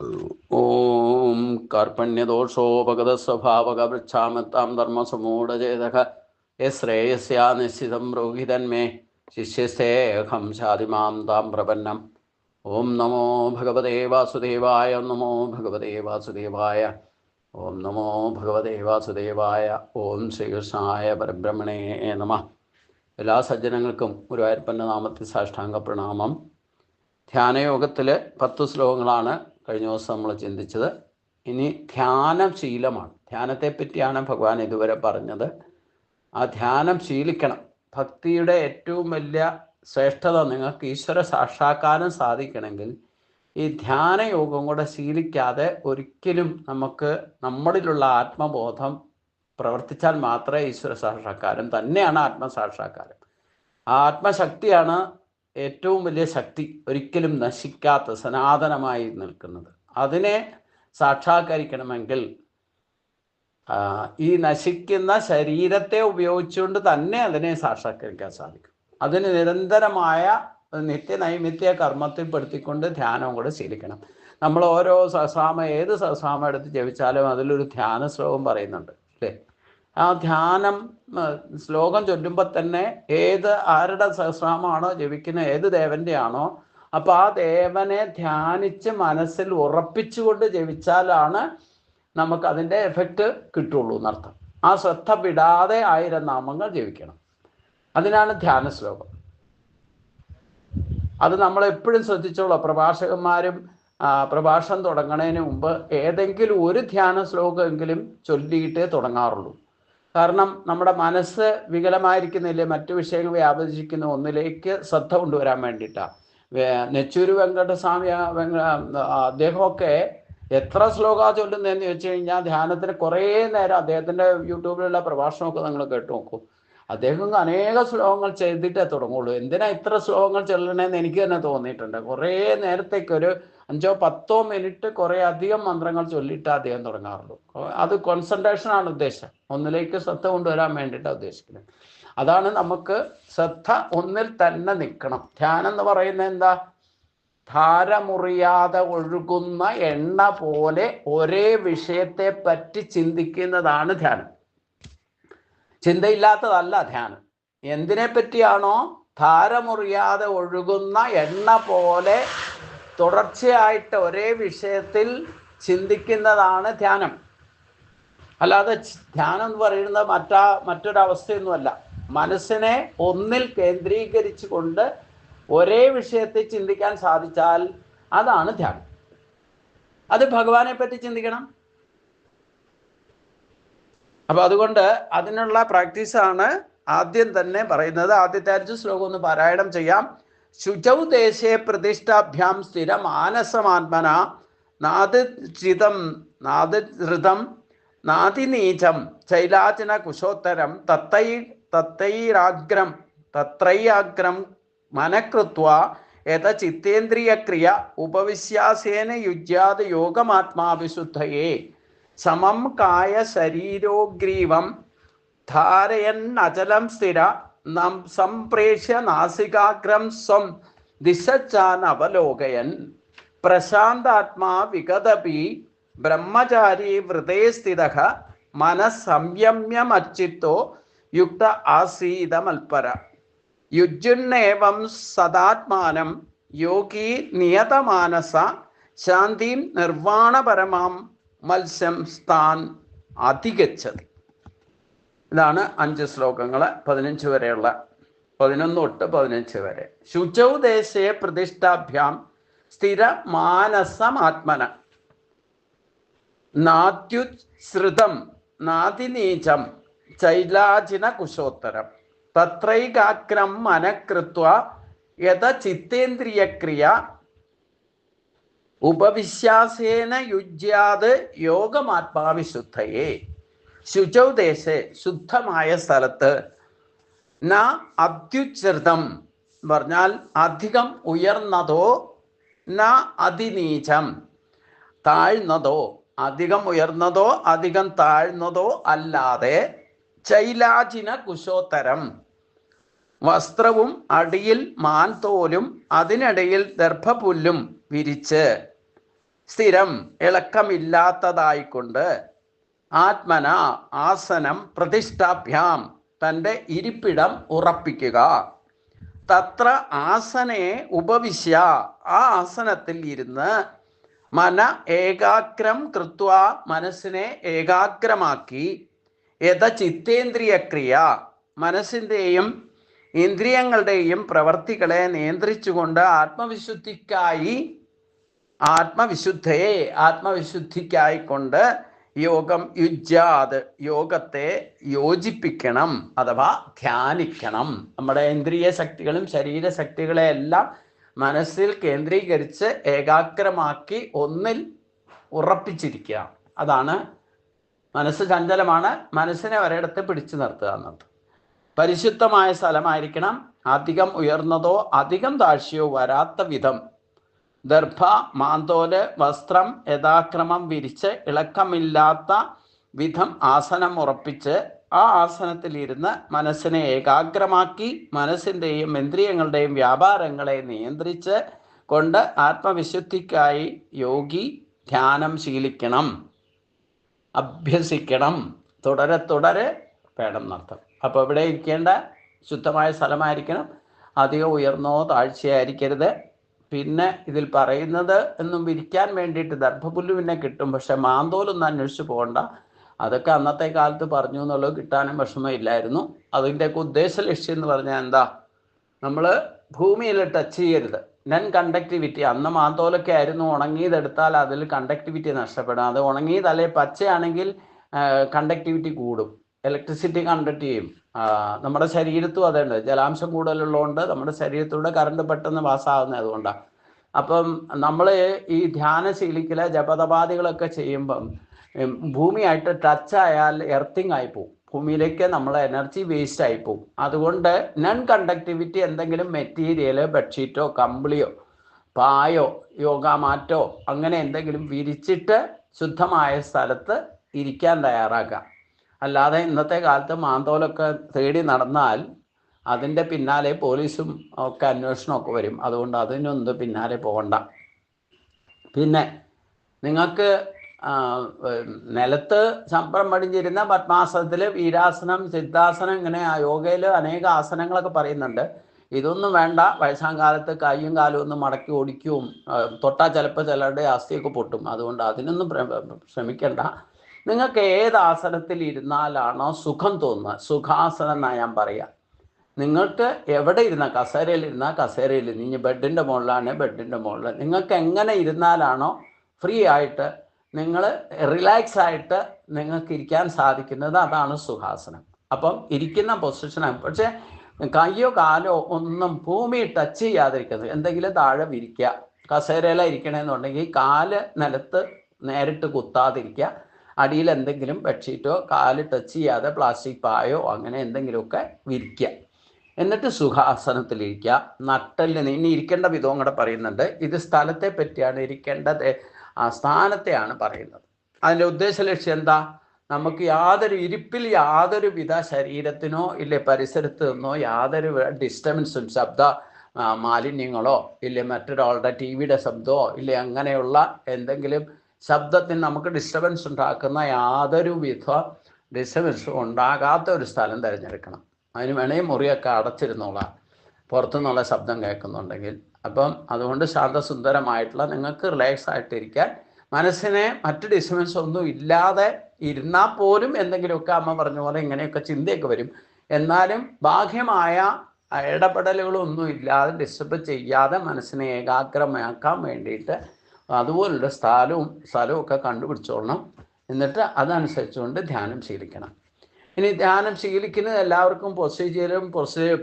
ഓം കാർപ്പണ്യദോഷോപഗതസ്വഭാവകവൃക്ഷാമത്താം ധർമ്മസമൂഢചേതക. യശ്രേയസ്യാ നിശ്ചിതം രോഹിതന്മേ ശിഷ്യസ്തേഹം ശാതിമാം താം പ്രപന്നം. ഓം നമോ ഭഗവതേ വാസുദേവായ. നമോ ഭഗവതേ വാസുദേവായ. ഓം നമോ ഭഗവതേ വാസുദേവായ. ഓം ശ്രീകൃഷ്ണായ പരബ്രഹ്മണേ നമ. എല്ലാ സജ്ജനങ്ങൾക്കും ഗുരുവായൂരപ്പന്റെ നാമത്തിൽ സാഷ്ടാംഗ പ്രണാമം ധ്യാനയോഗത്തിൽ പത്ത് ശ്ലോകങ്ങളാണ് കഴിഞ്ഞ ദിവസം നമ്മൾ ചിന്തിച്ചത് ഇനി ധ്യാനം ശീലമാണ്. ധ്യാനത്തെ പറ്റിയാണ് ഭഗവാൻ ഇതുവരെ പറഞ്ഞത്. ആ ധ്യാനം ശീലിക്കണം. ഭക്തിയുടെ ഏറ്റവും വലിയ ശ്രേഷ്ഠത നിങ്ങൾക്ക് ഈശ്വര സാക്ഷാത്കാരം സാധിക്കണമെങ്കിൽ ഈ ധ്യാനയോഗം കൂടെ ശീലിക്കാതെ ഒരിക്കലും നമുക്ക് നമ്മളിലുള്ള ആത്മബോധം പ്രവർത്തിച്ചാൽ മാത്രമേ ഈശ്വര സാക്ഷാത്കാരം തന്നെയാണ് ആത്മസാക്ഷാത്കാരം. ആ ആത്മശക്തിയാണ് ഏറ്റവും വലിയ ശക്തി ഒരിക്കലും നശിക്കാത്ത സനാതനമായി നിൽക്കുന്നത്. അതിനെ സാക്ഷാത്കരിക്കണമെങ്കിൽ ഈ നശിക്കുന്ന ശരീരത്തെ ഉപയോഗിച്ചുകൊണ്ട് തന്നെ അതിനെ സാക്ഷാത്കരിക്കാൻ സാധിക്കും. അതിന് നിരന്തരമായ നിത്യനൈമിത്യ കർമ്മത്തിൽപ്പെടുത്തിക്കൊണ്ട് ധ്യാനവും കൂടെ ശീലിക്കണം. നമ്മൾ ഓരോ സഹസ്രാമ ഏത് സഹസ്രാമ എടുത്ത് ജപിച്ചാലും അതിലൊരു ധ്യാന ശ്ലോകം പറയുന്നുണ്ട് അല്ലേ? ആ ധ്യാനം ശ്ലോകം ചൊല്ലുമ്പോൾ തന്നെ ഏത് ആരുടെ സഹസ്രാമാണോ ജപിക്കുന്നത് ഏത് ദേവന്റെ ആണോ അപ്പൊ ആ ദേവനെ ധ്യാനിച്ച് മനസ്സിൽ ഉറപ്പിച്ചുകൊണ്ട് ജപിച്ചാലാണ് നമുക്ക് അതിന്റെ എഫക്റ്റ് കിട്ടുള്ളൂ എന്നർത്ഥം. ആ ശ്രദ്ധ വിടാതെ ആയിരം നാമങ്ങൾ ജപിക്കണം. അതിനാണ് ധ്യാന ശ്ലോകം. അത് നമ്മൾ എപ്പോഴും ശ്രദ്ധിച്ചോളൂ. പ്രഭാഷകന്മാരും പ്രഭാഷണം തുടങ്ങുന്നതിന് മുമ്പ് ഏതെങ്കിലും ഒരു ധ്യാന ശ്ലോകമെങ്കിലും ചൊല്ലിയിട്ടേ തുടങ്ങാറുള്ളൂ. കാരണം നമ്മുടെ മനസ്സ് വികലമായിരിക്കുന്നില്ലേ? മറ്റു വിഷയങ്ങൾ വ്യാപരിച്ചിരിക്കുന്ന ഒന്നിലേക്ക് ശ്രദ്ധ കൊണ്ടുവരാൻ വേണ്ടിയിട്ടാണ് നെച്ചൂര് വെങ്കടസ്വാമി അദ്ദേഹമൊക്കെ എത്ര ശ്ലോക ചൊല്ലുന്നതെന്ന് ചോദിച്ചു കഴിഞ്ഞാൽ ധ്യാനത്തിന് കുറേ നേരം അദ്ദേഹത്തിന്റെ യൂട്യൂബിലുള്ള പ്രഭാഷണമൊക്കെ നിങ്ങൾ കേട്ടു നോക്കൂ. അദ്ദേഹം അനേക ശ്ലോകങ്ങൾ ചെയ്തിട്ടേ തുടങ്ങുള്ളൂ. എന്തിനാ ഇത്ര ശ്ലോകങ്ങൾ ചെല്ലണേന്ന് എനിക്ക് തന്നെ തോന്നിയിട്ടുണ്ട്. കുറേ നേരത്തേക്ക് ഒരു അഞ്ചോ പത്തോ മിനിറ്റ് കുറേ അധികം മന്ത്രങ്ങൾ ചൊല്ലിയിട്ട് അദ്ദേഹം തുടങ്ങാറുള്ളൂ. അത് കോൺസെൻട്രേഷൻ ആണ് ഉദ്ദേശം. ഒന്നിലേക്ക് ശ്രദ്ധ കൊണ്ടുവരാൻ വേണ്ടിയിട്ടാണ് ഉദ്ദേശിക്കുന്നത്. അതാണ് നമുക്ക് ശ്രദ്ധ ഒന്നിൽ തന്നെ നിൽക്കണം. ധ്യാനം എന്ന് പറയുന്നത് എന്താ? ധാരമുറിയാതെ ഒഴുകുന്ന എണ്ണ പോലെ ഒരേ വിഷയത്തെ പറ്റി ചിന്തിക്കുന്നതാണ് ധ്യാനം. ചിന്തയില്ലാത്തതല്ല ധ്യാനം. എന്തിനെ പറ്റിയാണോ ധാരമുറിയാതെ ഒഴുകുന്ന എണ്ണ പോലെ തുടർച്ചയായിട്ട് ഒരേ വിഷയത്തിൽ ചിന്തിക്കുന്നതാണ് ധ്യാനം. അല്ലാതെ ധ്യാനം എന്ന് പറയുന്നത് മറ്റാ മറ്റൊരവസ്ഥയൊന്നുമല്ല. മനസ്സിനെ ഒന്നിൽ കേന്ദ്രീകരിച്ചു കൊണ്ട് ഒരേ വിഷയത്തെ ചിന്തിക്കാൻ സാധിച്ചാൽ അതാണ് ധ്യാനം. അത് ഭഗവാനെ പറ്റി ചിന്തിക്കണം? അപ്പൊ അതുകൊണ്ട് അതിനുള്ള പ്രാക്ടീസ് ആണ് ആദ്യം തന്നെ പറയുന്നത്. ആദ്യത്തെ അഞ്ച് ശ്ലോകം ഒന്ന് പാരായണം ചെയ്യാം. ശുചൗ ദേശേ പ്രതിഷ്ഠാഭ്യാം സ്ഥിരം മാനസമാത്മന നാദിചിതം നാദിതം നാദിനീചം ചൈലാചന കുശോത്തരം തത്തൈ തത്തൈരാഗ്രം തത്രൈയാഗ്രം മനകൃത്വ യഥ ചിത്തേന്ദ്രിയക്രിയ ഉപവിശ്യാസേന യുജ്യാത് യോഗമാത്മാവിശുദ്ധയേ. സമം കായ ശരീരോഗ്രീവം ധാരയന്നചലം സ്ഥിര സംപ്രേഷ്യ നാസികാഗ്രം സ്വം ദിശച്ചാൻ അവലോകയൻ പ്രശാന്താത്മാ വിഗതപി ബ്രഹ്മചാരി വൃതേ സ്ഥിത മനസ്സംയമ്യമച്ചിത്തോ യുക്ത ആസീതമൽപര. യുജുന്നേവം സദാത്മാനം യോഗി നിയതമാനസ ശാന്തിം നിർവാണപരമാം മത്സ്യം സ്ഥാൻ അധികച്ചത്. ഇതാണ് അഞ്ച് ശ്ലോകങ്ങൾ പതിനഞ്ച് വരെയുള്ള പതിനൊന്ന് തൊട്ട് പതിനഞ്ച് വരെ. ശുചൗ ദേശയെ പ്രതിഷ്ഠാഭ്യാം സ്ഥിര മാനസമാത്മന നാത്യുശ്രിതം നാദിനീചം ചൈലാചിന കുശോത്തരം. തത്രൈകാഗ്രം മനക്കൃത്വ യഥ ചിത്തേന്ദ്രിയക്രിയ ഉപവിശ്വാസേന യുജ്യാത് യോഗമാത്മാവിശുദ്ധയെ. ശുചൗ ദേശേ ശുദ്ധമായ സ്ഥലത്ത് ന അത്യുച്ഛൃതം പറഞ്ഞാൽ അധികം ഉയർന്നതോ ന അതിനീചം. താഴ്ന്നതോ അധികം ഉയർന്നതോ അധികം താഴ്ന്നതോ അല്ലാതെ ചൈലാചിന കുശോത്തരം. വസ്ത്രവും അടിയിൽ മാൻതോലും അതിനിടയിൽ ദർഭപുല്ലും വിരിച്ച് സ്ഥിരം ഇളക്കമില്ലാത്തതായിക്കൊണ്ട് ആത്മന ആസനം പ്രതിഷ്ഠാഭ്യാം തന്റെ ഇരിപ്പിടം ഉറപ്പിക്കുക. തത്ര ആസനെ ഉപവിശ്യ. ആ ആസനത്തിൽ ഇരുന്ന് മന ഏകാഗ്രം കൃത്വ മനസ്സിനെ ഏകാഗ്രമാക്കി. യഥ ചിത്തേന്ദ്രിയക്രിയ. മനസ്സിന്റെയും ഇന്ദ്രിയങ്ങളുടെയും പ്രവർത്തികളെ നിയന്ത്രിച്ചുകൊണ്ട് ആത്മവിശുദ്ധിക്കായി ആത്മവിശുദ്ധയെ ആത്മവിശുദ്ധിക്കായിക്കൊണ്ട് യോഗം യുജാത് യോഗത്തെ യോജിപ്പിക്കണം അഥവാ ധ്യാനിക്കണം. നമ്മുടെ ഇന്ദ്രിയ ശക്തികളും ശരീരശക്തികളെ എല്ലാം മനസ്സിൽ കേന്ദ്രീകരിച്ച് ഏകാഗ്രമാക്കി ഒന്നിൽ ഉറപ്പിച്ചിരിക്കുക. അതാണ് മനസ്സ് ചഞ്ചലമാണ് മനസ്സിനെ ഒരിടത്ത് പിടിച്ചു നിർത്തുക എന്നത്. പരിശുദ്ധമായ സ്ഥലമായിരിക്കണം. അധികം ഉയർന്നതോ അധികം താഴ്ചയോ വരാത്ത വിധം ദർഭ മാന്തോൽ വസ്ത്രം യഥാക്രമം വിരിച്ച് ഇളക്കമില്ലാത്ത വിധം ആസനം ഉറപ്പിച്ച് ആ ആസനത്തിലിരുന്ന് മനസ്സിനെ ഏകാഗ്രമാക്കി മനസ്സിന്റെയും ഇന്ദ്രിയങ്ങളുടെയും വ്യാപാരങ്ങളെ നിയന്ത്രിച്ച് കൊണ്ട് ആത്മവിശുദ്ധിക്കായി യോഗി ധ്യാനം ശീലിക്കണം. അഭ്യസിക്കണം. തുടരെ തുടരെ വേണം എന്നർത്ഥം അപ്പോൾ ഇവിടെ ഇരിക്കേണ്ട ശുദ്ധമായ സ്ഥലമായിരിക്കണം. അധികം ഉയർന്നോ താഴ്ചയായിരിക്കരുത്. പിന്നെ ഇതിൽ പറയുന്നത് എന്നും വിരിക്കാൻ വേണ്ടിയിട്ട് ദർഭപുല്ലുവിനെ കിട്ടും. പക്ഷെ മാന്തോലൊന്നും അന്വേഷിച്ച് പോകണ്ട. അതൊക്കെ അന്നത്തെ കാലത്ത് പറഞ്ഞു എന്നുള്ളത് കിട്ടാനും വിഷമമില്ലായിരുന്നു. അതിന്റെയൊക്കെ ഉദ്ദേശ ലക്ഷ്യം എന്ന് പറഞ്ഞാൽ എന്താ? നമ്മൾ ഭൂമിയിൽ ടച്ച് ചെയ്യരുത്. നൺ കണ്ടക്ടിവിറ്റി അന്ന് മാന്തോലൊക്കെ ആയിരുന്നു. ഉണങ്ങിയതെടുത്താൽ അതിൽ കണ്ടക്ടിവിറ്റി നഷ്ടപ്പെടും. അത് ഉണങ്ങിയതല്ലേ പച്ചയാണെങ്കിൽ കണ്ടക്ടിവിറ്റി കൂടും. ഇലക്ട്രിസിറ്റി കണ്ടക്ട് ചെയ്യും. നമ്മുടെ ശരീരത്തും അതുണ്ട്. ജലാംശം കൂടുതലുള്ളതുകൊണ്ട് നമ്മുടെ ശരീരത്തിലൂടെ കറണ്ട് പെട്ടെന്ന് പാസ്സാകുന്നത് അതുകൊണ്ടാണ് അപ്പം നമ്മൾ ഈ ധ്യാന ശീലിക്കല ജപതപാദികളൊക്കെ ചെയ്യുമ്പം ഭൂമിയായിട്ട് ടച്ച് ആയാൽ എർത്തിങ് ആയി ഭൂമിയിലേക്ക് നമ്മളെ എനർജി വേസ്റ്റ് ആയി അതുകൊണ്ട് നൺ കണ്ടക്ടിവിറ്റി എന്തെങ്കിലും മെറ്റീരിയൽ ബെഡ്ഷീറ്റോ കമ്പിളിയോ പായോ യോഗ മാറ്റോ അങ്ങനെ എന്തെങ്കിലും വിരിച്ചിട്ട് ശുദ്ധമായ സ്ഥലത്ത് ഇരിക്കാൻ തയ്യാറാക്കാം അല്ലാതെ ഇന്നത്തെ കാലത്ത് മാന്തോലൊക്കെ തേടി നടന്നാൽ അതിന്റെ പിന്നാലെ പോലീസും ഒക്കെ അന്വേഷണമൊക്കെ വരും. അതുകൊണ്ട് അതിനൊന്നും പിന്നാലെ പോകണ്ട. പിന്നെ നിങ്ങൾക്ക് നിലത്ത് ശമ്പളം പടിഞ്ഞിരുന്ന പത്മാസനത്തിൽ വീരാസനം സിദ്ധാസനം ഇങ്ങനെ യോഗയിൽ അനേക ആസനങ്ങളൊക്കെ പറയുന്നുണ്ട്. ഇതൊന്നും വേണ്ട. വയസ്സാം കാലത്ത് കൈയും കാലും ഒന്ന് മടക്കി ഓടിക്കും. തൊട്ടാൽ ചിലപ്പോൾ ചിലരുടെ അസ്ഥിയൊക്കെ പൊട്ടും. അതുകൊണ്ട് അതിനൊന്നും ശ്രമിക്കണ്ട. നിങ്ങൾക്ക് ഏത് ആസനത്തിൽ ഇരുന്നാലാണോ സുഖം തോന്നുക? സുഖാസനം എന്നാണ് ഞാൻ പറയുക നിങ്ങൾക്ക് എവിടെ ഇരുന്ന? കസേരയിൽ ഇരുന്നാൽ കസേരയിൽ. ഇരുന്ന് ഇനി ബെഡിന്റെ മുകളിലാണ് ബെഡിന്റെ മുകളിൽ നിങ്ങൾക്ക് എങ്ങനെ ഇരുന്നാലാണോ ഫ്രീ ആയിട്ട് നിങ്ങൾ റിലാക്സ് ആയിട്ട് നിങ്ങൾക്ക് ഇരിക്കാൻ സാധിക്കുന്നത് അതാണ് സുഖാസനം. അപ്പം ഇരിക്കുന്ന പൊസിഷനാണ് പക്ഷേ കയ്യോ കാലോ ഒന്നും ഭൂമി ടച്ച് ചെയ്യാതിരിക്കുന്നത് എന്തെങ്കിലും താഴെ വിരിക്കുക. കസേരയിലായിരിക്കണമെന്നുണ്ടെങ്കിൽ കാൽ നിലത്ത് നേരിട്ട് കുത്താതിരിക്കുക. അടിയിൽ എന്തെങ്കിലും ബെഡ്ഷീറ്റോ കാൽ ടച്ച് ചെയ്യാതെ പ്ലാസ്റ്റിക് പായോ അങ്ങനെ എന്തെങ്കിലുമൊക്കെ വിരിക്കുക. എന്നിട്ട് സുഖാസനത്തിലിരിക്കുക. നട്ടലിന് ഇനി ഇരിക്കേണ്ട വിധവും കൂടെ പറയുന്നുണ്ട്. ഇത് സ്ഥലത്തെ പറ്റിയാണ് ഇരിക്കേണ്ടത്. ആ സ്ഥാനത്തെയാണ് പറയുന്നത്. അതിന്റെ ഉദ്ദേശ ലക്ഷ്യം എന്താ? നമുക്ക് യാതൊരു ഇരിപ്പിൽ യാതൊരു വിധ ശരീരത്തിനോ ഇല്ലെ പരിസരത്ത് നിന്നോ യാതൊരു ഡിസ്റ്റർബൻസും ശബ്ദ മാലിന്യങ്ങളോ ഇല്ലെ മറ്റൊരാളുടെ ടി വിയുടെ ശബ്ദമോ ഇല്ലെ അങ്ങനെയുള്ള എന്തെങ്കിലും ശബ്ദത്തിന് നമുക്ക് ഡിസ്റ്റർബൻസ് ഉണ്ടാക്കുന്ന യാതൊരു വിധ ഡിസ്റ്റർബൻസും ഉണ്ടാകാത്ത ഒരു സ്ഥലം തിരഞ്ഞെടുക്കണം. അതിന് വേണേ മുറിയൊക്കെ അടച്ചിരുന്നോളാം. പുറത്തുനിന്നുള്ള ശബ്ദം കേൾക്കുന്നുണ്ടെങ്കിൽ. അപ്പം അതുകൊണ്ട് ശാന്തസുന്ദരമായിട്ടുള്ള നിങ്ങൾക്ക് റിലാക്സ് ആയിട്ടിരിക്കാൻ മനസ്സിനെ മറ്റു ഡിസ്റ്റർബൻസ് ഒന്നും ഇല്ലാതെ ഇരുന്നാൽ പോലും എന്തെങ്കിലുമൊക്കെ അമ്മ പറഞ്ഞ പോലെ ഇങ്ങനെയൊക്കെ ചിന്തയൊക്കെ വരും. എന്നാലും ബാഹ്യമായ ഇടപെടലുകളൊന്നും ഇല്ലാതെ ഡിസ്റ്റർബ് ചെയ്യാതെ മനസ്സിനെ ഏകാഗ്രമാക്കാൻ വേണ്ടിയിട്ട് അതുപോലുള്ള സ്ഥലവും ഒക്കെ കണ്ടുപിടിച്ചോളണം. എന്നിട്ട് അതനുസരിച്ചുകൊണ്ട് ധ്യാനം ശീലിക്കണം. ഇനി ധ്യാനം ശീലിക്കുന്നത് എല്ലാവർക്കും പ്രൊസീജിയറും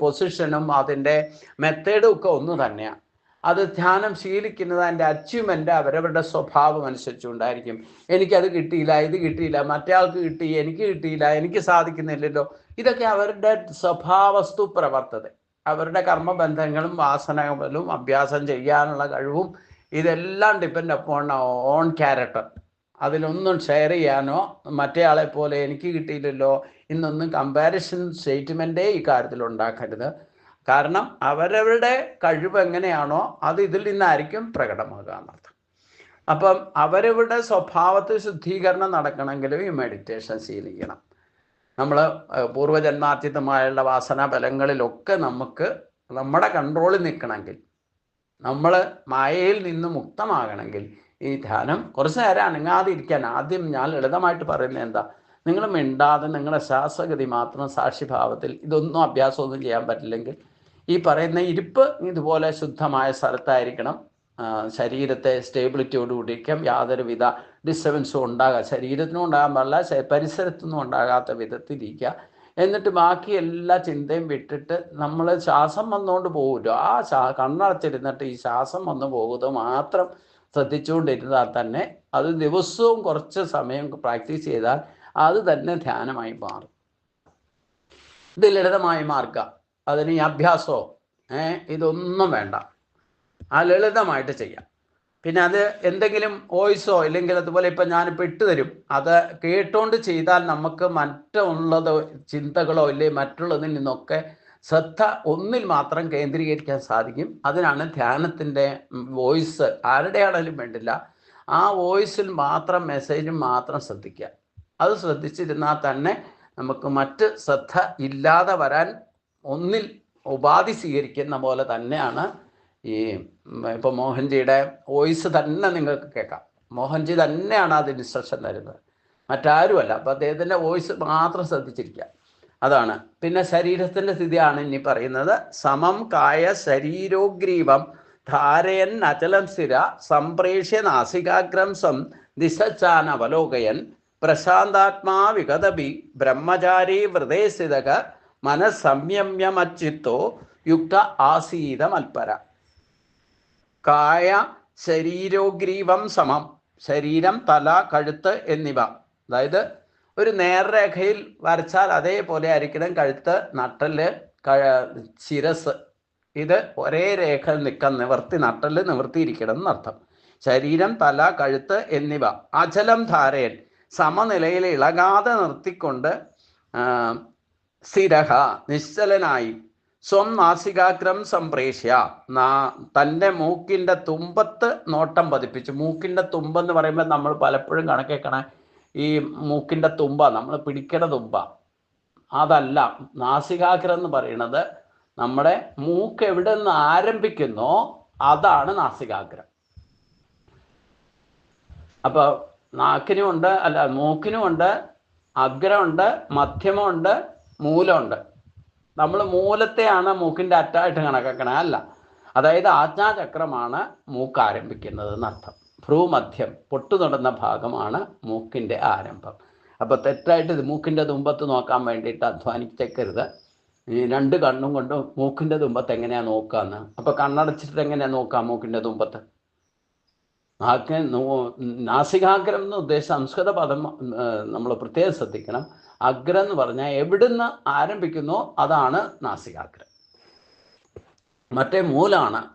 പൊസിഷനും അതിന്റെ മെത്തേഡും ഒക്കെ ഒന്ന് തന്നെയാണ് അത് ധ്യാനം ശീലിക്കുന്നത് അതിന്റെ അച്ചീവ്മെന്റ് അവരവരുടെ സ്വഭാവം അനുസരിച്ചുണ്ടായിരിക്കും എനിക്കത് കിട്ടിയില്ല ഇത് കിട്ടിയില്ല മറ്റേയാൾക്ക് കിട്ടി എനിക്ക് കിട്ടിയില്ല എനിക്ക് സാധിക്കുന്നില്ലല്ലോ. ഇതൊക്കെ അവരുടെ സ്വഭാവസ്തു പ്രവർത്തത അവരുടെ കർമ്മബന്ധങ്ങളും വാസനകളും അഭ്യാസം ചെയ്യാനുള്ള കഴിവും ഇതെല്ലാം ഡിപ്പെൻഡ് അപ്പോൺ ഓൺ ക്യാരക്ടർ അതിലൊന്നും ഷെയർ ചെയ്യാനോ മറ്റേ ആളെ പോലെ എനിക്ക് കിട്ടിയില്ലല്ലോ ഇന്നൊന്നും കമ്പാരിസൺ സ്റ്റേറ്റ്മെന്റേ ഈ കാര്യത്തിൽ ഉണ്ടാക്കരുത്. കാരണം അവരവരുടെ കഴിവ് എങ്ങനെയാണോ അത് ഇതിൽ നിന്നായിരിക്കും പ്രകടമാകുക എന്നർത്ഥം. അപ്പം അവരവരുടെ സ്വഭാവത്തിൽ ശുദ്ധീകരണം നടക്കണമെങ്കിലും ഈ മെഡിറ്റേഷൻ ശീലിക്കണം. നമ്മൾ പൂർവജന്മാർജിതമായുള്ള വാസനാ ബലങ്ങളിലൊക്കെ നമുക്ക് നമ്മുടെ കൺട്രോളിൽ നിൽക്കണമെങ്കിൽ നമ്മൾ മായയിൽ നിന്ന് മുക്തമാകണമെങ്കിൽ ഈ ധ്യാനം കുറച്ച് നേരം അനങ്ങാതിരിക്കാൻ ആദ്യം ഞാൻ ലളിതമായിട്ട് പറയുന്നത് എന്താ? നിങ്ങൾ മിണ്ടാതെ നിങ്ങളുടെ ശ്വാസഗതി മാത്രം സാക്ഷിഭാവത്തിൽ ഇതൊന്നും അഭ്യാസമൊന്നും ചെയ്യാൻ പറ്റില്ലെങ്കിൽ ഈ പറയുന്ന ഇരിപ്പ് ഇതുപോലെ ശുദ്ധമായ സ്ഥലത്തായിരിക്കണം. ശരീരത്തെ സ്റ്റേബിലിറ്റിയോട് കൂടിയിരിക്കാം. യാതൊരുവിധ ഡിസ്റ്റർബൻസും ഉണ്ടാകാം. ശരീരത്തിനും ഉണ്ടാകാൻ പാടില്ല. പരിസരത്തൊന്നും ഉണ്ടാകാത്ത വിധത്തിലിരിക്കുക. എന്നിട്ട് ബാക്കി എല്ലാ ചിന്തയും വിട്ടിട്ട് നമ്മൾ ശ്വാസം വന്നുകൊണ്ട് പോകുമല്ലോ ആ ശ്വാ കണ്ണടച്ചിരുന്നിട്ട് ഈ ശ്വാസം വന്നു പോകുന്നത് മാത്രം ശ്രദ്ധിച്ചുകൊണ്ടിരുന്നാൽ തന്നെ അത് ദിവസവും കുറച്ച് സമയം പ്രാക്ടീസ് ചെയ്താൽ അത് തന്നെ ധ്യാനമായി മാറും. ഇത് ലളിതമായ മാർഗം. അതിന് ഈ അഭ്യാസമോ ഏഹ് ഇതൊന്നും വേണ്ട. ആ ലളിതമായിട്ട് ചെയ്യാം. പിന്നെ അത് എന്തെങ്കിലും വോയിസോ ഇല്ലെങ്കിൽ അതുപോലെ ഇപ്പം ഞാനിപ്പോൾ ഇട്ട് തരും. അത് കേട്ടുകൊണ്ട് ചെയ്താൽ നമുക്ക് മറ്റുള്ളത് ചിന്തകളോ ഇല്ലെങ്കിൽ മറ്റുള്ളതിൽ നിന്നൊക്കെ ശ്രദ്ധ ഒന്നിൽ മാത്രം കേന്ദ്രീകരിക്കാൻ സാധിക്കും. അതിനാണ് ധ്യാനത്തിന്റെ വോയിസ് ആരുടെയാണെങ്കിലും വേണ്ടില്ല. ആ വോയിസിൽ മാത്രം മെസ്സേജ് മാത്രം ശ്രദ്ധിക്കുക. അത് ശ്രദ്ധിച്ചിരുന്നാൽ തന്നെ നമുക്ക് മറ്റ് ശ്രദ്ധ ഇല്ലാതെ വരാൻ ഒന്നിൽ ഉപാധി സ്വീകരിക്കുന്ന പോലെ തന്നെയാണ് ഈ ഇപ്പോൾ മോഹൻജിയുടെ വോയിസ് തന്നെ നിങ്ങൾക്ക് കേൾക്കാം. മോഹൻജി തന്നെയാണ് അത് ഇൻസ്ട്രക്ഷൻ തരുന്നത്. മറ്റാരുമല്ല. അപ്പോൾ അദ്ദേഹത്തിന്റെ വോയിസ് മാത്രം ശ്രദ്ധിച്ചിരിക്കുക. അതാണ്. പിന്നെ ശരീരത്തിന്റെ സ്ഥിതിയാണ് ഇനി പറയുന്നത്. സമം കായ ശരീരോഗ്രീവം ധാരയൻ അചലം സ്ഥിര സംപ്രേഷ്യ നാസികാഗ്രംസം ദിശച്ചാൻ അവലോകയൻ പ്രശാന്താത്മാ വിഗതബി ബ്രഹ്മചാരി വൃതേ സ്ഥിതക മനസ്സംയമ്യമച്ചിത്തോ യുക്ത ആസീത മൽപര കായ ശരീരോഗ്രീവം സമം ശരീരം തല കഴുത്ത് എന്നിവ. അതായത് ഒരു നേർരേഖയിൽ വരച്ചാൽ അതേപോലെ ആയിരിക്കണം കഴുത്ത് നട്ടൽ ശിരസ്. ഇത് ഒരേ രേഖ നിൽക്കാൻ നിവർത്തി നട്ടൽ നിവർത്തിയിരിക്കണം എന്നർത്ഥം. ശരീരം തല കഴുത്ത് എന്നിവ. അചലം ധാരയൻ. സമനിലയിൽ ഇളകാതെ നിർത്തിക്കൊണ്ട് സ്ഥിരഹ നിശ്ചലനായി. സ്വം നാസികാഗ്രം സംപ്രേഷ്യ. നാ തന്റെ മൂക്കിന്റെ തുമ്പത്ത് നോട്ടം പതിപ്പിച്ചു. മൂക്കിന്റെ തുമ്പെന്ന് പറയുമ്പോൾ നമ്മൾ പലപ്പോഴും കണക്കേക്കണ ഈ മൂക്കിന്റെ തുമ്പ നമ്മൾ പിടിക്കണ തുമ്പ. അതല്ല നാസികാഗ്രം എന്ന് പറയുന്നത് നമ്മുടെ മൂക്ക് എവിടെ നിന്ന് ആരംഭിക്കുന്നോ അതാണ് നാസികാഗ്രം. അപ്പോൾ നാക്കിനും ഉണ്ട് അല്ല മൂക്കിനും ഉണ്ട് അഗ്രമുണ്ട് മധ്യമമുണ്ട് മൂലമുണ്ട്. നമ്മൾ മൂലത്തെയാണ് മൂക്കിന്റെ അറ്റായിട്ട് കണക്കാക്കണേ. അല്ല അതായത് ആജ്ഞാചക്രമാണ് മൂക്ക് ആരംഭിക്കുന്നത് എന്നർത്ഥം. ഭ്രൂമധ്യം പൊട്ടു തൊടുന്ന ഭാഗമാണ് മൂക്കിന്റെ ആരംഭം. അപ്പോൾ തെറ്റായിട്ട് ഇത് മൂക്കിന്റെ തുമ്പത്ത് നോക്കാൻ വേണ്ടിയിട്ട് അധ്വാനിച്ചേക്കരുത്. ഈ രണ്ട് കണ്ണും കൊണ്ട് മൂക്കിന്റെ തുമ്പത്ത് എങ്ങനെയാണ് നോക്കാന്ന്? അപ്പോൾ കണ്ണടച്ചിട്ട് എങ്ങനെയാണ് നോക്കാം മൂക്കിന്റെ തുമ്പത്ത്? നാസികാഗ്രം എന്ന് ഉദ്ദേശിച്ച സംസ്കൃത പദം നമ്മൾ പ്രത്യേകം ശ്രദ്ധിക്കണം. അഗ്രം എന്ന് പറഞ്ഞാൽ എവിടുന്ന് ആരംഭിക്കുന്നു? അതാണ് നാസികാഗ്രം. മറ്റേ മൂലാണ്.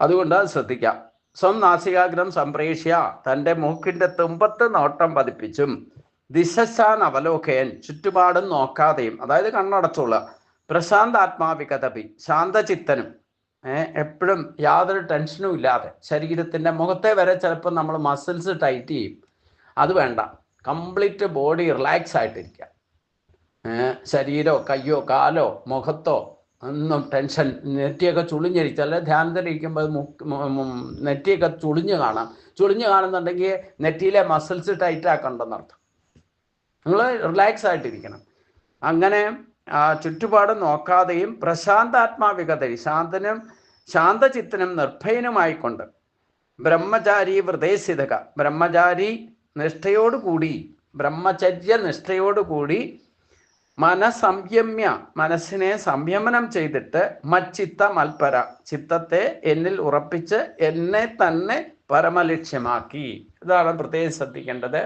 അതുകൊണ്ട് അത് ശ്രദ്ധിക്കാം. സ്വം നാസികാഗ്രം സംപ്രേഷ്യ തന്റെ മൂക്കിന്റെ തുമ്പത്ത് നോട്ടം പതിപ്പിച്ചും ദിശശാൻ അവലോകയൻ ചുറ്റുപാടും നോക്കാതെയും അതായത് കണ്ണടച്ചുള്ള പ്രശാന്ത ആത്മാവികതപി ശാന്തചിത്തനും എപ്പോഴും യാതൊരു ടെൻഷനും ഇല്ലാതെ ശരീരത്തിന്റെ മുഖത്തെ വരെ ചിലപ്പോൾ നമ്മൾ മസിൽസ് ടൈറ്റ് ചെയ്യും. അത് വേണ്ട. കംപ്ലീറ്റ് ബോഡി റിലാക്സ് ആയിട്ടിരിക്കുക. ശരീരോ കയ്യോ കാലോ മുഖത്തോ ഒന്നും ടെൻഷൻ നെറ്റിയൊക്കെ ചുളിഞ്ഞിരിക്കും ചില ധ്യാനത്തിലിരിക്കുമ്പോൾ നെറ്റിയൊക്കെ ചുളിഞ്ഞ് കാണാം. ചുളിഞ്ഞ് കാണുന്നുണ്ടെങ്കിൽ നെറ്റിയിലെ മസിൽസ് ടൈറ്റ് ആക്കണ്ടെന്നർത്ഥം നിങ്ങൾ റിലാക്സ് ആയിട്ടിരിക്കണം. അങ്ങനെ ചുറ്റുപാട് നോക്കാതെയും പ്രശാന്താത്മാവികതയും ശാന്തനും ശാന്തചിത്തനും നിർഭയനുമായിക്കൊണ്ട് ബ്രഹ്മചാരി വൃതേസിതക. ബ്രഹ്മചാരി നിഷ്ഠയോടുകൂടി ബ്രഹ്മചര്യ നിഷ്ഠയോടുകൂടി മനസംയമ്യ മനസ്സിനെ സംയമനം ചെയ്തിട്ട് മച്ചിത്ത മൽപര ചിത്തത്തെ എന്നിൽ ഉറപ്പിച്ച് എന്നെ തന്നെ പരമലക്ഷ്യമാക്കി. ഇതാണ് പ്രത്യേകം ശ്രദ്ധിക്കേണ്ടത്.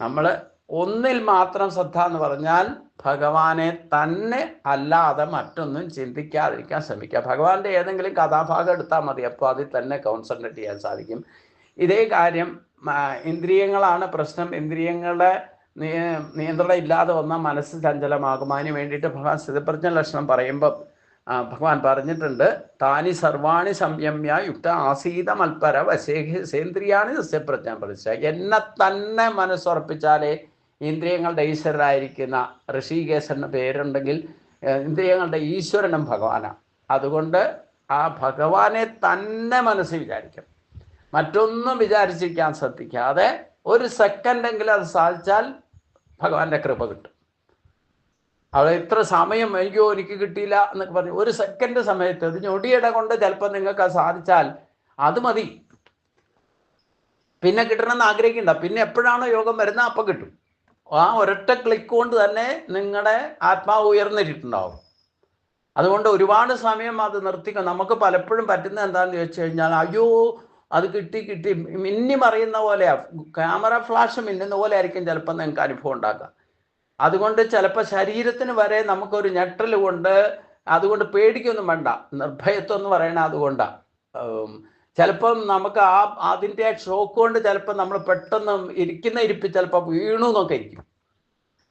നമ്മൾ ഒന്നിൽ മാത്രം ശ്രദ്ധ എന്ന് പറഞ്ഞാൽ ഭഗവാനെ തന്നെ അല്ലാതെ മറ്റൊന്നും ചിന്തിക്കാതിരിക്കാൻ ശ്രമിക്കുക. ഭഗവാന്റെ ഏതെങ്കിലും കഥാഭാഗം എടുത്താൽ മതി. അപ്പോൾ അതിൽ തന്നെ കോൺസെൻട്രേറ്റ് ചെയ്യാൻ സാധിക്കും. ഇതേ കാര്യം ഇന്ദ്രിയങ്ങളാണ് പ്രശ്നം. ഇന്ദ്രിയങ്ങളുടെ നിയ- നിയന്ത്രണം ഇല്ലാതെ വന്നാൽ മനസ്സ് ചഞ്ചലമാകും. അതിന് വേണ്ടിയിട്ട് ഭഗവാൻ സ്ഥിതപ്രജ്ഞ ലക്ഷണം പറയുമ്പോൾ ഭഗവാൻ പറഞ്ഞിട്ടുണ്ട് താനി സർവാണി സംയമ്യ യുക്ത ആസീത മൽപര വശേഹി സസ്യപ്രജ്ഞ പ്രതിഷ്ഠ. എന്നെ തന്നെ മനസ്സുറപ്പിച്ചാലേ ഇന്ദ്രിയങ്ങളുടെ ഈശ്വരനായിരിക്കുന്ന ഋഷികേശൻ എന്ന പേരുണ്ടെങ്കിൽ ഇന്ദ്രിയങ്ങളുടെ ഈശ്വരനും ഭഗവാനാണ്. അതുകൊണ്ട് ആ ഭഗവാനെ തന്നെ മനസ്സിൽ വിചാരിക്കും. മറ്റൊന്നും വിചാരിച്ചിരിക്കാൻ ശ്രദ്ധിക്കാതെ ഒരു സെക്കൻഡെങ്കിലും അത് സാധിച്ചാൽ ഭഗവാന്റെ കൃപ കിട്ടും. അവിടെ ഇത്ര സമയം അയ്യോ എനിക്ക് കിട്ടിയില്ല എന്നൊക്കെ പറഞ്ഞു ഒരു സെക്കൻഡ് സമയത്ത് ഇത് ഞൊടിയിട കൊണ്ട് ചിലപ്പോൾ നിങ്ങൾക്ക് അത് സാധിച്ചാൽ അത് മതി. പിന്നെ കിട്ടണമെന്ന് ആഗ്രഹിക്കണ്ട. പിന്നെ എപ്പോഴാണോ യോഗം വരുന്നത് അപ്പം കിട്ടും. ആ ഒരൊറ്റ ക്ലിക്ക് കൊണ്ട് തന്നെ നിങ്ങളുടെ ആത്മാവ് ഉയർന്നിട്ടുണ്ടാവും അതുകൊണ്ട് ഒരുപാട് സമയം അത് നിർത്തിക്കും. നമുക്ക് പലപ്പോഴും പറ്റുന്നത് എന്താണെന്ന് ചോദിച്ചു കഴിഞ്ഞാൽ അയ്യോ അത് കിട്ടി കിട്ടി. മിന്നി മറിയുന്ന പോലെയാ. ക്യാമറ ഫ്ലാഷ് മിന്നുന്ന പോലെ ആയിരിക്കും ചിലപ്പോൾ നിങ്ങൾക്ക് അനുഭവം ഉണ്ടാക്കുക. അതുകൊണ്ട് ചിലപ്പോൾ ശരീരത്തിന് വരെ നമുക്കൊരു ഞെട്ടൽ കൊണ്ട് അതുകൊണ്ട് പേടിക്കൊന്നും വേണ്ട. നിർഭയത്വം എന്ന് പറയണ അതുകൊണ്ടാണ് ചിലപ്പം നമുക്ക് ആ അതിന്റെ ഷോക്ക് കൊണ്ട് ചിലപ്പോൾ നമ്മൾ പെട്ടെന്ന് ഇരിക്കുന്ന ഇരിപ്പ് ചിലപ്പോൾ വീണു എന്നൊക്കെ ഇരിക്കും.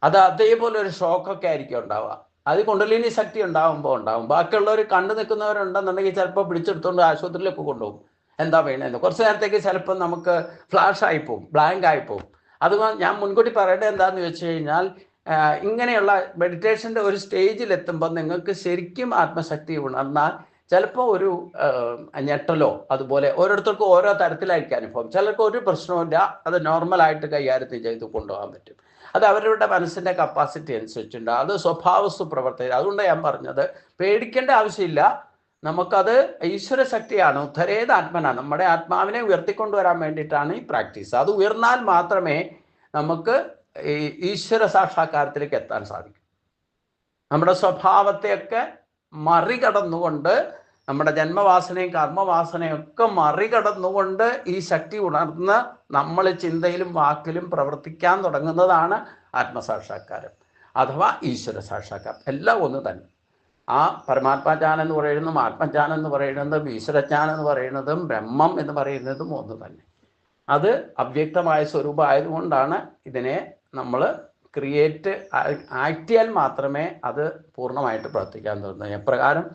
അത് അതേപോലെ ഒരു ഷോക്കൊക്കെ ആയിരിക്കും ഉണ്ടാവുക. അത് കുണ്ടലിനി ശക്തി ഉണ്ടാകുമ്പോൾ ഉണ്ടാവും. ബാക്കിയുള്ളവർ കണ്ടു നിൽക്കുന്നവരുണ്ടെന്നുണ്ടെങ്കിൽ ചിലപ്പോൾ പിടിച്ചെടുത്തുകൊണ്ട് ആശുപത്രിയിലൊക്കെ കൊണ്ടുപോകും. എന്താ വേണമെന്ന് കുറച്ച് നേരത്തേക്ക് ചിലപ്പോൾ നമുക്ക് ഫ്ലാഷ് ആയിപ്പോവും ബ്ലാങ്ക് ആയിപ്പോവും അത് ഞാൻ മുൻകൂട്ടി പറയേണ്ടത് എന്താണെന്ന് വെച്ച് കഴിഞ്ഞാൽ ഇങ്ങനെയുള്ള മെഡിറ്റേഷന്റെ ഒരു സ്റ്റേജിൽ എത്തുമ്പോൾ നിങ്ങൾക്ക് ശരിക്കും ആത്മശക്തി ഉണർന്നാൽ ചിലപ്പോൾ ഒരു ഞെട്ടലോ അതുപോലെ ഓരോരുത്തർക്കും ഓരോ തരത്തിലായിരിക്കും അനുഭവം. ചിലർക്ക് ഒരു പ്രശ്നവുമില്ല അത് നോർമലായിട്ട് കൈകാര്യം ചെയ്ത് കൊണ്ടുപോകാൻ പറ്റും. അത് അവരുടെ മനസ്സിന്റെ കപ്പാസിറ്റി അനുസരിച്ചുണ്ട് അത് സ്വഭാവസ്തു പ്രവർത്തനം അതുകൊണ്ട് ഞാൻ പറഞ്ഞത്. പേടിക്കേണ്ട ആവശ്യമില്ല. നമുക്കത് ഈശ്വര ശക്തിയാണ്. ഉദ്ധരേത് ആത്മന നമ്മുടെ ആത്മാവിനെ ഉയർത്തിക്കൊണ്ടുവരാൻ വേണ്ടിയിട്ടാണ് ഈ പ്രാക്ടീസ്. അത് ഉയർന്നാൽ മാത്രമേ നമുക്ക് ഈ ഈശ്വര സാക്ഷാത്കാരത്തിലേക്ക് എത്താൻ സാധിക്കും. നമ്മുടെ സ്വഭാവത്തെയൊക്കെ മറികടന്നുകൊണ്ട് നമ്മുടെ ജന്മവാസനയും കർമ്മവാസനയും ഒക്കെ മറികടന്നുകൊണ്ട് ഈ ശക്തി ഉണർന്ന് നമ്മൾ ചിന്തയിലും വാക്കിലും പ്രവർത്തിക്കാൻ തുടങ്ങുന്നതാണ് ആത്മസാക്ഷാത്കാരം അഥവാ ഈശ്വര സാക്ഷാത്കാരം എല്ലാം ഒന്ന് തന്നെ. ആ പരമാത്മജ്ഞാനം എന്ന് പറയുന്നതും ആത്മജ്ഞാനം എന്ന് പറയുന്നതും ഈശ്വരജ്ഞാനം എന്ന് പറയുന്നതും ബ്രഹ്മം എന്ന് പറയുന്നതും ഒന്ന് തന്നെ. അത് അവ്യക്തമായ സ്വരൂപമായതുകൊണ്ടാണ് ഇതിനെ നമ്മൾ ക്രിയേറ്റ് ചെയ്യാൻ മാത്രമേ അത് പൂർണമായിട്ട് പ്രവർത്തിക്കാൻ തോന്നുന്നത് എപ്രകാരം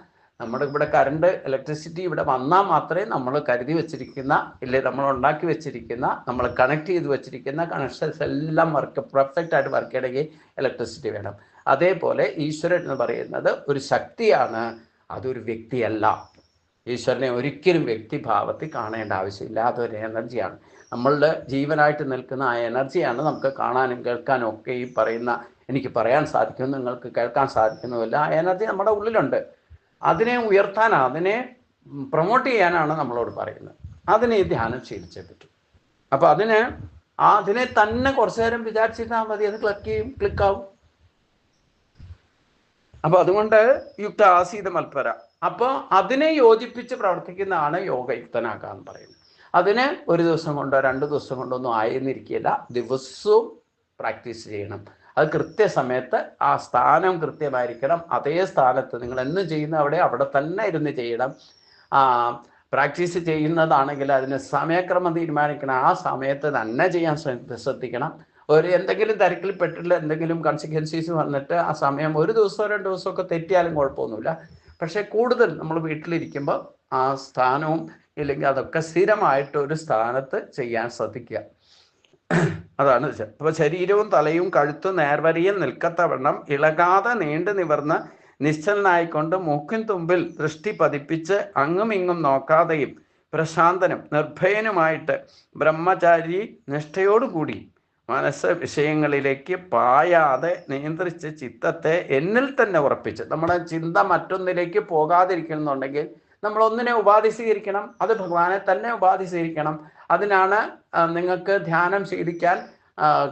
നമ്മുടെ ഇവിടെ കറണ്ട് ഇലക്ട്രിസിറ്റി ഇവിടെ വന്നാൽ മാത്രമേ നമ്മൾ കരുതി വെച്ചിരിക്കുന്ന ഇല്ലേ നമ്മൾ ഉണ്ടാക്കി വെച്ചിരിക്കുന്ന നമ്മൾ കണക്ട് ചെയ്ത് വെച്ചിരിക്കുന്ന കണക്ഷൻസ് എല്ലാം വർക്ക് പെർഫെക്റ്റ് ആയിട്ട് വർക്ക് ചെയ്യണമെങ്കിൽ ഇലക്ട്രിസിറ്റി വേണം. അതേപോലെ ഈശ്വരൻ എന്ന് പറയുന്നത് ഒരു ശക്തിയാണ് അതൊരു വ്യക്തിയല്ല. ഈശ്വരനെ ഒരിക്കലും വ്യക്തിഭാവത്തിൽ കാണേണ്ട ആവശ്യമില്ല അതൊരു എനർജിയാണ് നമ്മളുടെ ജീവനായിട്ട് നിൽക്കുന്ന ആ എനർജിയാണ് നമുക്ക് കാണാനും കേൾക്കാനും ഒക്കെ ഈ പറയുന്ന എനിക്ക് പറയാൻ സാധിക്കുന്നു നിങ്ങൾക്ക് കേൾക്കാൻ സാധിക്കുന്നുമില്ല ആ എനർജി നമ്മുടെ ഉള്ളിലുണ്ട്. അതിനെ ഉയർത്താനാണ് അതിനെ പ്രൊമോട്ട് ചെയ്യാനാണ് നമ്മളോട് പറയുന്നത്. അതിനെ ഈ ധ്യാനം ശീലിച്ചേ പറ്റും. അപ്പോൾ അതിന് അതിനെ തന്നെ കുറച്ചു നേരം വിചാരിച്ചിരുന്നാൽ മതി. അത് ക്ലിക്ക് ചെയ്യും ക്ലിക്കാവും അപ്പൊ അതുകൊണ്ട് യുക്ത ആസീത മത്പര അപ്പോൾ അതിനെ യോജിപ്പിച്ച് പ്രവർത്തിക്കുന്നതാണ് യോഗയുക്തനാക്കുക എന്ന് പറയുന്നത്. അതിന് ഒരു ദിവസം കൊണ്ടോ രണ്ട് ദിവസം കൊണ്ടോ ഒന്നും ആയെന്നിരിക്കില്ല ദിവസവും പ്രാക്ടീസ് ചെയ്യണം. അത് കൃത്യസമയത്ത് ആ സ്ഥാനം കൃത്യമായിരിക്കണം. അതേ സ്ഥാനത്ത് നിങ്ങൾ എന്ന് ചെയ്യുന്ന അവിടെ അവിടെ തന്നെ ഇരുന്ന് ചെയ്യണം. പ്രാക്ടീസ് ചെയ്യുന്നതാണെങ്കിൽ അതിന് സമയക്രമം തീരുമാനിക്കണം. ആ സമയത്ത് തന്നെ ചെയ്യാൻ ശ്രദ്ധ- ശ്രദ്ധിക്കണം. ഒരു എന്തെങ്കിലും തിരക്കിൽ പെട്ടില്ല എന്തെങ്കിലും കൺസിക്വൻസീസ് വന്നിട്ട് ആ സമയം ഒരു ദിവസമോ രണ്ട് ദിവസമൊക്കെ തെറ്റിയാലും കുഴപ്പമൊന്നുമില്ല. പക്ഷേ കൂടുതൽ നമ്മൾ വീട്ടിലിരിക്കുമ്പോൾ ആ സ്ഥാനവും ഇല്ലെങ്കിൽ അതൊക്കെ സ്ഥിരമായിട്ട് ഒരു സ്ഥാനത്ത് ചെയ്യാൻ ശ്രദ്ധിക്കുക. അതാണ് അപ്പോൾ അപ്പൊ ശരീരവും തലയും കഴുത്തും നേർവരിയിൽ നിൽക്കത്തവണ്ണം ഇളകാതെ നീണ്ടു നിവർന്ന് നിശ്ചലനായിക്കൊണ്ട് മൂക്കിൻ തുമ്പിൽ ദൃഷ്ടി പതിപ്പിച്ച് അങ്ങും ഇങ്ങും നോക്കാതെയും പ്രശാന്തനും നിർഭയനുമായിട്ട് ബ്രഹ്മചാരി നിഷ്ഠയോടുകൂടി മനസ്സ് വിഷയങ്ങളിലേക്ക് പായാതെ നിയന്ത്രിച്ച് ചിത്തത്തെ എന്നിൽ തന്നെ ഉറപ്പിച്ച് നമ്മുടെ ചിന്ത മറ്റൊന്നിലേക്ക് പോകാതിരിക്കുന്നുണ്ടെങ്കിൽ നമ്മൾ ഒന്നിനെ ഉപാധി സ്വീകരിക്കണം അത് ഭഗവാനെ തന്നെ ഉപാധി സ്വീകരിക്കണം അതിനാണ് നിങ്ങൾക്ക് ധ്യാനം ശീലിക്കാൻ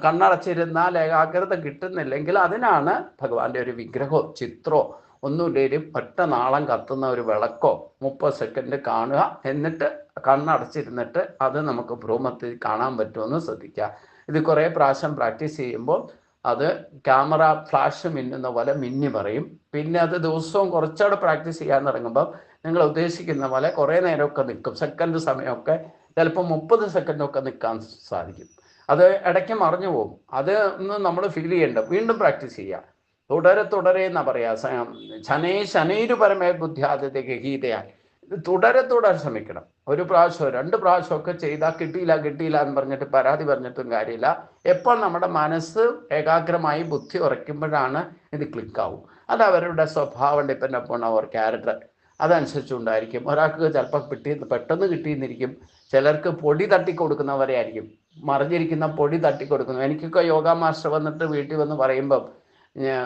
കണ്ണടച്ചിരുന്നാൽ ഏകാഗ്രത കിട്ടുന്നില്ലെങ്കിൽ അതിനാണ് ഭഗവാന്റെ ഒരു വിഗ്രഹമോ ചിത്രമോ ഒന്നുമില്ലേലും ഒറ്റ നാളം കത്തുന്ന ഒരു വിളക്കോ മുപ്പത് സെക്കൻഡ് കാണുക എന്നിട്ട് കണ്ണടച്ചിരുന്നിട്ട് അത് നമുക്ക് ഭ്രൂമത്തിൽ കാണാൻ പറ്റുമെന്ന് ശ്രദ്ധിക്കുക. ഇത് കുറേ പ്രാവശ്യം പ്രാക്ടീസ് ചെയ്യുമ്പോൾ അത് ക്യാമറ ഫ്ലാഷ് മിന്നുന്ന പോലെ മിന്നി പറയും പിന്നെ അത് ദിവസവും കുറച്ചുകൂടെ പ്രാക്ടീസ് ചെയ്യാൻ തുടങ്ങുമ്പോൾ നിങ്ങൾ ഉദ്ദേശിക്കുന്ന പോലെ കുറേ നേരമൊക്കെ നിൽക്കും. സെക്കൻഡ് സമയമൊക്കെ ചിലപ്പോൾ മുപ്പത് സെക്കൻഡൊക്കെ നിൽക്കാൻ സാധിക്കും. അത് ഇടയ്ക്ക് മറിഞ്ഞു പോകും. അത് ഒന്ന് നമ്മൾ ഫീൽ ചെയ്യേണ്ട വീണ്ടും പ്രാക്ടീസ് ചെയ്യുക. തുടരെ തുടരെ എന്നാ പറയാ ശനേ ശനൈ ശനൈരു പരമേ ബുദ്ധിയാദ്യത്തെ ഗഹീതയാൽ ഇത് തുടരെ തുടരെ ശ്രമിക്കണം. ഒരു പ്രാവശ്യം രണ്ട് പ്രാവശ്യം ഒക്കെ ചെയ്താൽ കിട്ടിയില്ല കിട്ടിയില്ല എന്ന് പറഞ്ഞിട്ട് പരാതി പറഞ്ഞിട്ടും കാര്യമില്ല. എപ്പോൾ നമ്മുടെ മനസ്സ് ഏകാഗ്രമായി ബുദ്ധി ഉറയ്ക്കുമ്പോഴാണ് ഇത് ക്ലിക്കാവും അത് അവരുടെ സ്വഭാവം ഡിപ്പെൻഡ് അപ്പോൾ അവർ ക്യാരക്ടർ അതനുസരിച്ചുണ്ടായിരിക്കും. ഒരാൾക്ക് ചിലപ്പോൾ കിട്ടി പെട്ടെന്ന് കിട്ടിയെന്നിരിക്കും. ചിലർക്ക് പൊടി തട്ടി കൊടുക്കുന്നവരെ ആയിരിക്കും മറിഞ്ഞിരിക്കുന്ന പൊടി തട്ടി കൊടുക്കുന്നു എനിക്കൊക്കെ യോഗ മാസ്റ്റർ വന്നിട്ട് വീട്ടിൽ വന്ന് പറയുമ്പം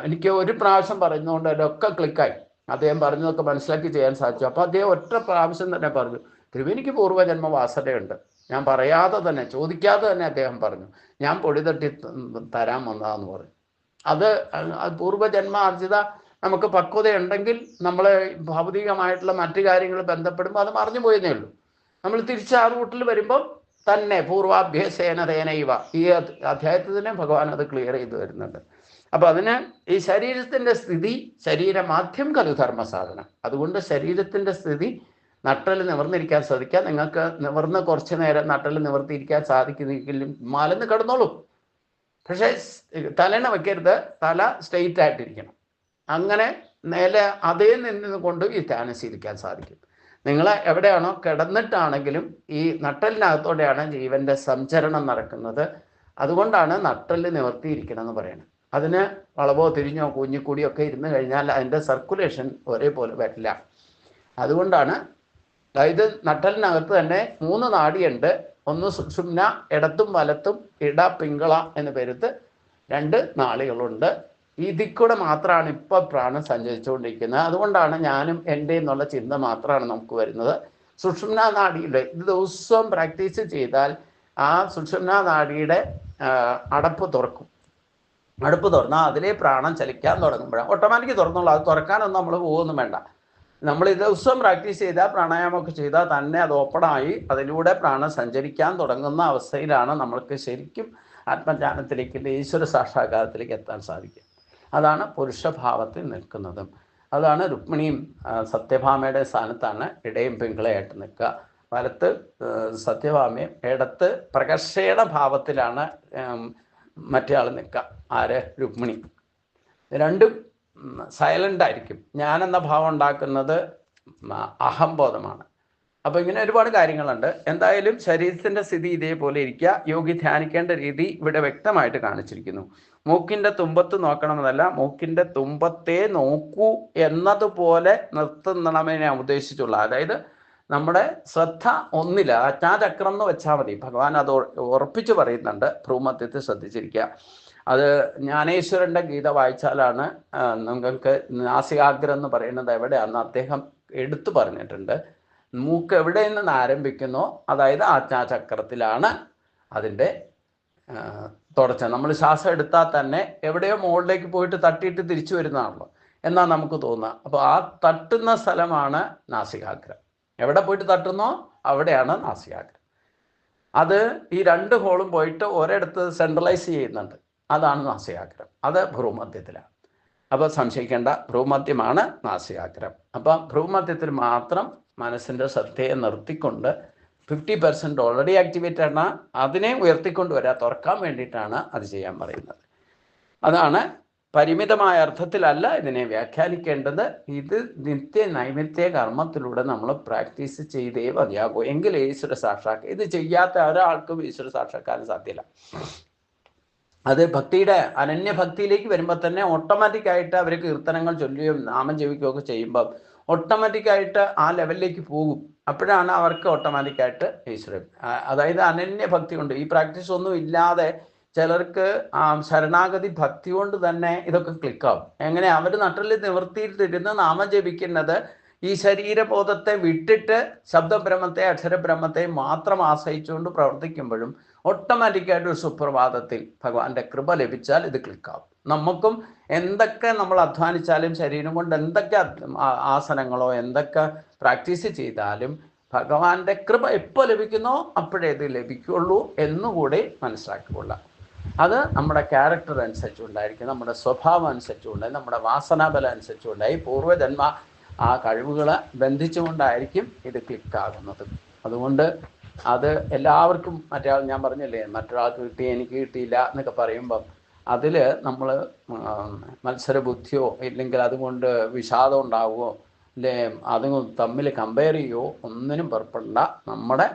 എനിക്ക് ഒരു പ്രാവശ്യം പറയുന്നതുകൊണ്ട് അതൊക്കെ ക്ലിക്കായി. അദ്ദേഹം പറഞ്ഞതൊക്കെ മനസ്സിലാക്കി ചെയ്യാൻ സാധിച്ചു. അപ്പോൾ അദ്ദേഹം ഒറ്റ പ്രാവശ്യം തന്നെ പറഞ്ഞു തിരുവേനിക്ക് പൂർവജന്മ വാസനയുണ്ട്. ഞാൻ പറയാതെ തന്നെ ചോദിക്കാതെ തന്നെ അദ്ദേഹം പറഞ്ഞു ഞാൻ പൊടി തട്ടി തരാൻ വന്നതാന്ന് പറഞ്ഞു. അത് പൂർവജന്മ അർജിത നമുക്ക് പക്വതയുണ്ടെങ്കിൽ നമ്മൾ ഭൗതികമായിട്ടുള്ള മറ്റു കാര്യങ്ങൾ ബന്ധപ്പെടുമ്പോൾ അത് മറിഞ്ഞു പോയെന്നേ ഉള്ളൂ. നമ്മൾ തിരിച്ച് ആ റൂട്ടിൽ വരുമ്പം തന്നെ പൂർവാഭ്യസേന തേനൈവ. ഈ അധ്- അധ്യായത്തിൽ തന്നെ ഭഗവാൻ അത് ക്ലിയർ ചെയ്ത് വരുന്നുണ്ട് അപ്പൊ അതിന് ഈ ശരീരത്തിന്റെ സ്ഥിതി ശരീരമാധ്യം കലു ധർമ്മ സാധനം അതുകൊണ്ട് ശരീരത്തിന്റെ സ്ഥിതി നട്ടൽ നിവർന്നിരിക്കാൻ സാധിക്കുക നിങ്ങൾക്ക് നിവർന്ന് കുറച്ച് നേരം നട്ടൽ നിവർത്തിയിരിക്കാൻ സാധിക്കുന്നെങ്കിലും മാലെന്ന് കിടന്നോളൂ. പക്ഷേ തലേണ വെക്കരുത്. തല സ്ട്രെയിറ്റ് ആയിട്ടിരിക്കണം. അങ്ങനെ നേരെ അതേ നിന്ന് കൊണ്ട് ഈ ധ്യാനം ശീലിക്കാൻ സാധിക്കും. നിങ്ങൾ എവിടെയാണോ കിടന്നിട്ടാണെങ്കിലും ഈ നട്ടലിനകത്തോടെയാണ് ജീവന്റെ സഞ്ചരണം നടക്കുന്നത്. അതുകൊണ്ടാണ് നട്ടൽ നിവർത്തിയിരിക്കണം എന്ന് പറയുന്നത്. അതിന് വളവോ തിരിഞ്ഞോ കുഞ്ഞിക്കൂടിയോ ഒക്കെ ഇരുന്ന് കഴിഞ്ഞാൽ അതിന്റെ സർക്കുലേഷൻ ഒരേപോലെ വരില്ല. അതുകൊണ്ടാണ് അതായത് നട്ടലിനകത്ത് തന്നെ മൂന്ന് നാടിയുണ്ട് ഒന്ന് സുഷുമ്ന ഇടത്തും വലത്തും ഇട പിങ്കള എന്ന് പേരുത്ത് രണ്ട് നാളികളുണ്ട്. ഇതിൽ കൂടെ മാത്രമാണ് ഇപ്പോൾ പ്രാണൻ സഞ്ചരിച്ചുകൊണ്ടിരിക്കുന്നത്. അതുകൊണ്ടാണ് ഞാനും എന്റെ എന്നുള്ള ചിന്ത മാത്രമാണ് നമുക്ക് വരുന്നത്. സുഷുമ്ന നാടിയുടെ ഇത് ദിവസവും പ്രാക്ടീസ് ചെയ്താൽ ആ സുഷുമ്ന നാടിയുടെ അടപ്പ് തുറക്കും. അടുപ്പ് തുറന്നാൽ അതിലേ പ്രാണം ചലിക്കാൻ തുടങ്ങുമ്പോഴാണ്. ഓട്ടോമാറ്റിക് തുറന്നുള്ളൂ അത് തുറക്കാനൊന്നും നമ്മൾ പോകുമൊന്നും വേണ്ട. നമ്മൾ ദിവസം പ്രാക്ടീസ് ചെയ്താൽ പ്രാണായാമമൊക്കെ ചെയ്താൽ തന്നെ അത് ഓപ്പണായി അതിലൂടെ പ്രാണം സഞ്ചരിക്കാൻ തുടങ്ങുന്ന അവസ്ഥയിലാണ് നമ്മൾക്ക് ശരിക്കും ആത്മജ്ഞാനത്തിലേക്ക് ഈശ്വര സാക്ഷാത്കാരത്തിലേക്ക് എത്താൻ സാധിക്കുക. അതാണ് പുരുഷഭാവത്തിൽ നിൽക്കുന്നതും. അതാണ് രുക്മിണിയും സത്യഭാമയുടെ സ്ഥാനത്താണ് ഇടയും പിങ്കളയായിട്ട് നിൽക്കുക. വലത്ത് സത്യഭാമയും ഇടത്ത് പ്രകർഷയുടെ ഭാവത്തിലാണ് മറ്റേ ആൾ നിൽക്കുക. ആര്? രുക്മിണി. രണ്ടും സൈലന്റ് ആയിരിക്കും. ഞാനെന്ന ഭാവം ഉണ്ടാക്കുന്നത് അഹംബോധമാണ്. അപ്പോൾ ഇങ്ങനെ ഒരുപാട് കാര്യങ്ങളുണ്ട്. എന്തായാലും ശരീരത്തിന്റെ സ്ഥിതി ഇതേപോലെ ഇരിക്കുക. യോഗി ധ്യാനിക്കേണ്ട രീതി ഇവിടെ വ്യക്തമായിട്ട് കാണിച്ചിരിക്കുന്നു. മൂക്കിന്റെ തുമ്പത്ത് നോക്കണമെന്നല്ല മൂക്കിന്റെ തുമ്പത്തെ നോക്കൂ എന്നതുപോലെ നിർത്തുന്നണമേ ഞാൻ ഉദ്ദേശിച്ചുള്ള. അതായത് നമ്മുടെ ശ്രദ്ധ ഒന്നില്ല. അജ്ഞാചക്രം എന്ന് വെച്ചാൽ മതി. ഭഗവാൻ അത് ഉറപ്പിച്ചു പറയുന്നുണ്ട്. ഭ്രൂമത്യത്തെ ശ്രദ്ധിച്ചിരിക്കുക. അത് ജ്ഞാനേശ്വരന്റെ ഗീത വായിച്ചാലാണ് നിങ്ങൾക്ക് നാസികാഗ്രം എന്ന് പറയുന്നത് എവിടെയാണെന്ന് അദ്ദേഹം എടുത്തു പറഞ്ഞിട്ടുണ്ട്. മൂക്ക് എവിടെ നിന്ന് ആരംഭിക്കുന്നോ? അതായത് ആജ്ഞാചക്രത്തിലാണ് അതിന്റെ തുടച്ച. നമ്മൾ ശ്വാസം എടുത്താൽ തന്നെ എവിടെയോ മുകളിലേക്ക് പോയിട്ട് തട്ടിയിട്ട് തിരിച്ചു വരുന്നതാണല്ലോ. എന്നാണ് നമുക്ക് തോന്നുക. അപ്പോൾ ആ തട്ടുന്ന സ്ഥലമാണ് നാസികാഗ്രം. എവിടെ പോയിട്ട് തട്ടുന്നോ? അവിടെയാണ് നാസികാഗ്രം. അത് ഈ രണ്ട് ഹോളും പോയിട്ട് ഒരിടത്ത് സെൻട്രലൈസ് ചെയ്യുന്നുണ്ട്. അതാണ് നാസികാഗ്രം. അത് ഭ്രൂമധ്യത്തിലാണ്. അപ്പോൾ സംശയിക്കേണ്ട ഭ്രൂമധ്യമാണ് നാസികാഗ്രം. അപ്പം ഭ്രൂമധ്യത്തിൽ മാത്രം മനസ്സിന്റെ ശ്രദ്ധയെ നിർത്തിക്കൊണ്ട് ഫിഫ്റ്റി പെർസെന്റ് ഓൾറെഡി ആക്ടിവേറ്റ് ആണ്. അതിനെ ഉയർത്തിക്കൊണ്ട് വരാ. തുറക്കാൻ വേണ്ടിയിട്ടാണ് അത് ചെയ്യാൻ പറയുന്നത്. അതാണ് പരിമിതമായ അർത്ഥത്തിലല്ല ഇതിനെ വ്യാഖ്യാനിക്കേണ്ടത്. ഇത് നിത്യ നൈമിത്യ കർമ്മത്തിലൂടെ നമ്മൾ പ്രാക്ടീസ് ചെയ്തേ മതിയാകൂ. എങ്കിൽ ഈശ്വര സാക്ഷാത്കാരം ഇത് ചെയ്യാത്ത ഒരാൾക്കും ഈശ്വര സാക്ഷാത്കാരം സാധ്യമല്ല അത് ഭക്തിയുടെ അനന്യ ഭക്തിയിലേക്ക് വരുമ്പോൾ തന്നെ ഓട്ടോമാറ്റിക് ആയിട്ട് അവർ കീർത്തനങ്ങൾ ചൊല്ലുകയും നാമം ജീവിക്കുകയൊക്കെ ഒക്കെ ചെയ്യുമ്പോൾ ഓട്ടോമാറ്റിക് ആയിട്ട് ആ ലെവലിലേക്ക് പോകും. അപ്പോഴാണ് അവർക്ക് ഓട്ടോമാറ്റിക്കായിട്ട് ഈശ്വരൻ അതായത് അനന്യ ഭക്തി കൊണ്ട് ഈ പ്രാക്ടീസ് ഒന്നും ഇല്ലാതെ ചിലർക്ക് ആ ശരണാഗതി ഭക്തി കൊണ്ട് തന്നെ ഇതൊക്കെ ക്ലിക്കാവും എങ്ങനെ? അവർ നട്ടിൽ നിവർത്തിയിട്ടിരുന്ന് നാമം ജപിക്കുന്നത് ഈ ശരീരബോധത്തെ വിട്ടിട്ട് ശബ്ദബ്രഹ്മത്തെ അക്ഷരബ്രഹ്മത്തെ മാത്രം ആശ്രയിച്ചുകൊണ്ട് പ്രവർത്തിക്കുമ്പോഴും ഓട്ടോമാറ്റിക്കായിട്ട് ഒരു സുപ്രഭാതത്തിൽ ഭഗവാന്റെ കൃപ ലഭിച്ചാൽ ഇത് ക്ലിക്കാവും നമുക്കും എന്തൊക്കെ നമ്മൾ അധ്വാനിച്ചാലും ശരീരം കൊണ്ട് എന്തൊക്കെ ആസനങ്ങളോ എന്തൊക്കെ പ്രാക്ടീസ് ചെയ്താലും ഭഗവാന്റെ കൃപ എപ്പോൾ ലഭിക്കുന്നോ അപ്പോഴേ ഇത് ലഭിക്കുള്ളൂ എന്നുകൂടി മനസ്സിലാക്കിക്കൊള്ളാം അത് നമ്മുടെ ക്യാരക്ടർ അനുസരിച്ചുണ്ടായിരിക്കും നമ്മുടെ സ്വഭാവം അനുസരിച്ചുണ്ടായി നമ്മുടെ വാസനാബലം അനുസരിച്ചുണ്ടായി പൂർവജന്മ ആ കഴിവുകളെ ബന്ധിച്ചുകൊണ്ടായിരിക്കും ഇത് ക്ലിക്കാകുന്നത്. അതുകൊണ്ട് അത് എല്ലാവർക്കും മറ്റേ ഞാൻ പറഞ്ഞല്ലേ മറ്റൊരാൾക്ക് കിട്ടി എനിക്ക് കിട്ടിയില്ല എന്നൊക്കെ പറയുമ്പം അതിൽ നമ്മൾ മത്സരബുദ്ധിയോ ഇല്ലെങ്കിൽ അതുകൊണ്ട് വിഷാദം ഉണ്ടാവുകയോ അല്ലെ അത് തമ്മിൽ കമ്പയർ ചെയ്യുമോ ഒന്നിനും പുറപ്പെടേണ്ട. നമ്മുടെ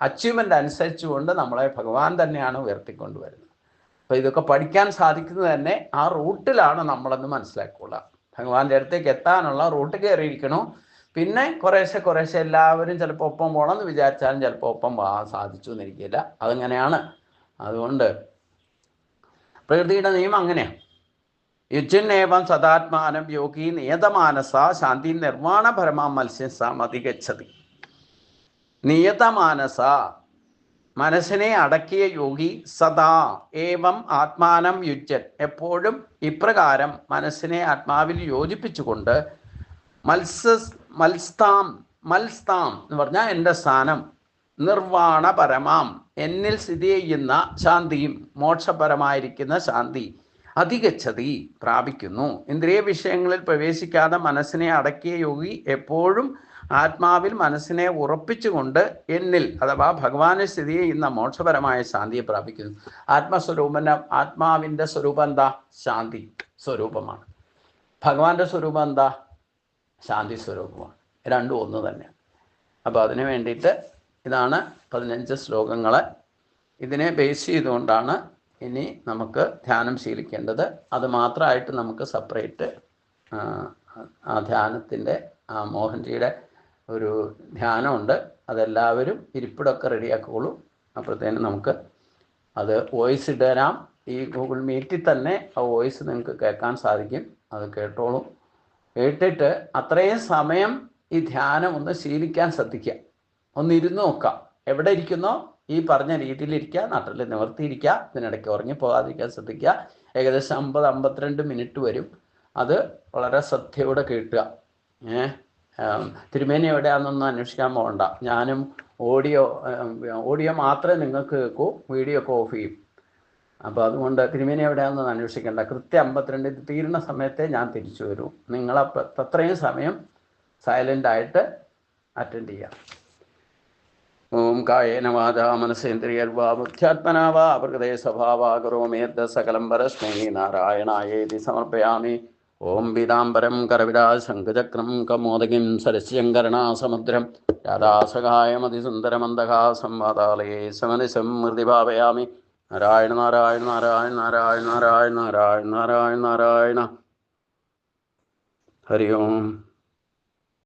അച്ചീവ്മെന്റ് അനുസരിച്ചുകൊണ്ട് നമ്മളെ ഭഗവാൻ തന്നെയാണ് ഉയർത്തിക്കൊണ്ടുവരുന്നത് അപ്പോൾ ഇതൊക്കെ പഠിക്കാൻ സാധിക്കുന്നത് തന്നെ ആ റൂട്ടിലാണ് നമ്മളെന്ന് മനസ്സിലാക്കുക. ഭഗവാന്റെ അടുത്തേക്ക് എത്താനുള്ള റൂട്ട് കയറിയിരിക്കണു. പിന്നെ കുറേശ്ശെ കുറേശ്ശെ എല്ലാവരും ചിലപ്പോൾ ഒപ്പം പോകണം എന്ന് വിചാരിച്ചാലും ചിലപ്പോൾ ഒപ്പം പോകാൻ സാധിച്ചു എന്നിരിക്കില്ല. അതങ്ങനെയാണ്. അതുകൊണ്ട് പ്രകൃതിയുടെ നിയമം അങ്ങനെയാണ് യുജന്നേവം സദാത്മാനം യോഗി നിയതമാനസ ശാന്തി നിർമ്മാണ പരമാ മത്സ്യം അധികച്ചതി നിയതമാനസ മനസ്സിനെ അടക്കിയ യോഗി സദാ ഏവം ആത്മാനം യുജ്ജൻ. എപ്പോഴും ഇപ്രകാരം മനസ്സിനെ ആത്മാവിൽ യോജിപ്പിച്ചുകൊണ്ട് മത്സ മത്സ്താം മത്സ്താം എന്ന് പറഞ്ഞാൽ എന്റെ സ്ഥാനം നിർവാണ പരമാം എന്നിൽ സ്ഥിതി ചെയ്യുന്ന ശാന്തിയും മോക്ഷപരമായിരിക്കുന്ന ശാന്തി അധികച്ചതി പ്രാപിക്കുന്നു. ഇന്ദ്രിയ വിഷയങ്ങളിൽ പ്രവേശിക്കാതെ മനസ്സിനെ അടക്കിയ യോഗി എപ്പോഴും ആത്മാവിൽ മനസ്സിനെ ഉറപ്പിച്ചുകൊണ്ട് എന്നിൽ അഥവാ ഭഗവാനെ സ്ഥിതി ചെയ്യുന്ന മോക്ഷപരമായ ശാന്തിയെ പ്രാപിക്കുന്നു. ആത്മസ്വരൂപന ആത്മാവിന്റെ സ്വരൂപം എന്താ? ശാന്തി സ്വരൂപമാണ്. ഭഗവാന്റെ സ്വരൂപം എന്താ? ശാന്തി സ്വരൂപമാണ്. രണ്ടും ഒന്ന് തന്നെ അപ്പോൾ അതിനു വേണ്ടിയിട്ട് ഇതാണ് പതിനഞ്ച് ശ്ലോകങ്ങൾ ഇതിനെ ബേസ് ചെയ്തുകൊണ്ടാണ് ഇനി നമുക്ക് ധ്യാനം ശീലിക്കേണ്ടത്. അത് മാത്രമായിട്ട് നമുക്ക് സെപ്പറേറ്റ് ആ ധ്യാനത്തിന്റെ ആ മോഹൻജിയുടെ ഒരു ധ്യാനമുണ്ട്. അതെല്ലാവരും ഇരിപ്പിടമൊക്കെ റെഡിയാക്കുള്ളൂ. അപ്പോഴത്തേനും നമുക്ക് അത് വോയിസ് ഇടരാം. ഈ ഗൂഗിൾ മീറ്റിൽ തന്നെ ആ വോയിസ് നിങ്ങൾക്ക് കേൾക്കാൻ സാധിക്കും. അത് കേട്ടോളൂ. കേട്ടിട്ട് അത്രയും സമയം ഈ ധ്യാനം ഒന്ന് ശീലിക്കാൻ ശ്രദ്ധിക്കുക. ഒന്ന് ഇരുന്ന് നോക്കാം എവിടെ ഇരിക്കുന്നോ? ഈ പറഞ്ഞ രീതിയിലിരിക്കുക നട്ടിൽ നിവർത്തിയിരിക്കുക ഉറങ്ങി പോകാതിരിക്കാൻ ശ്രദ്ധിക്കുക. ഏകദേശം അമ്പത് അമ്പത്തിരണ്ട് മിനിറ്റ് വരും. അത് വളരെ ശ്രദ്ധയോടെ കേട്ടുക ഏഹ് തിരുമേനി എവിടെയാണെന്നൊന്നും അന്വേഷിക്കാൻ പോകണ്ട. ഞാനും ഓഡിയോ ഓഡിയോ മാത്രമേ നിങ്ങൾക്ക് കേൾക്കൂ വീഡിയോ ഒക്കെ ഓഫ് ചെയ്യും. അപ്പോൾ അതുകൊണ്ട് തിരുമേനി എവിടെയാണെന്ന് അന്വേഷിക്കേണ്ട. കൃത്യം അമ്പത്തിരണ്ട് തീരുന്ന സമയത്തെ ഞാൻ തിരിച്ചു വരൂ. നിങ്ങൾ അത്രയും സമയം സൈലന്റ് ആയിട്ട് അറ്റൻഡ് ചെയ്യാം. ഓം കായേന വാച മനസേന്ദ്രിയർവാ ബുദ്ധ്യാത്മനാ വാ പ്രകൃതേ സ്വഭാവാ കരോമേദ്ദ സകലം പരസ്മൈ നാരായണായേതി സമർപ്പയാമി. ഓം പീതാംബരം കരവിരാശങ്കചക്രം കമോദകിം സരസ്യങ്കരണാസമുദ്രം രാധാസഹായമതിസുന്ദരമന്ദഹാസം സംവാദാലയേ സമനിശം മൃതി ഭാവയാമി. നാരായണ നാരായണ നാരായണ നാരായണ നാരായണ നാരായണ നാരായണ നാരായണ. ഹരി ഓം.